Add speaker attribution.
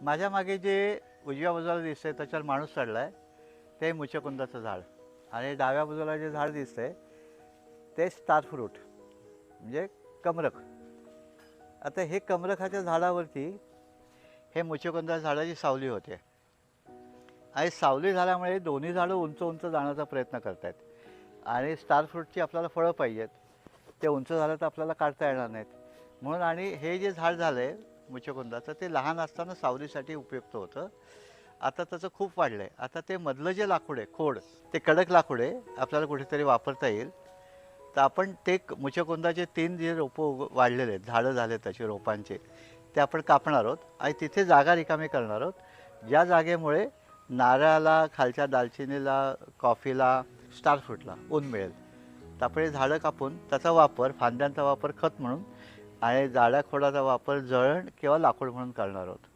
Speaker 1: माझ्या मागे जे उजव्या बाजूला दिसतंय त्याच्यावर माणूस चढला आहे ते मुचकुंदाचं झाड. आणि डाव्या बाजूला जे झाड दिसतंय ते स्टार फ्रूट. म्हणजे कमरक आता हे कमरखाच्या झाडावरती हे मुचकुंदा झाडाची सावली होते. आणि सावली झाल्यामुळे दोन्ही झाडं उंच उंच जाण्याचा प्रयत्न करत आहेत आणि स्टार फ्रूटची आपल्याला फळं पाहिजेत. ते उंच झालं तर आपल्याला काढता येणार नाहीत. म्हणून आणि हे जे झाड झालं आहे मुचकुंदाचं ते लहान असताना सावलीसाठी उपयुक्त होतं. आता त्याचं खूप वाढलं आहे आता ते मधलं जे लाकूड आहे खोड ते कडक लाकूड आहे आपल्याला कुठेतरी वापरता येईल. तर आपण ते मुचकुंदाचे तीन जे रोपं उग- वाढलेले आहेत झाडं झाले त्याचे रोपांचे ते आपण कापणार आहोत आणि तिथे जागा रिकामी करणार आहोत. ज्या जागेमुळे नारळाला खालच्या दालचिनीला कॉफीला स्टार फ्रूटला ऊन मिळेल. तर आपण हे झाडं कापून त्याचा वापर फांद्यांचा वापर खत म्हणून आणि जाड्या खोडाचा वापर जळण किंवा लाकूड म्हणून करणार आहोत.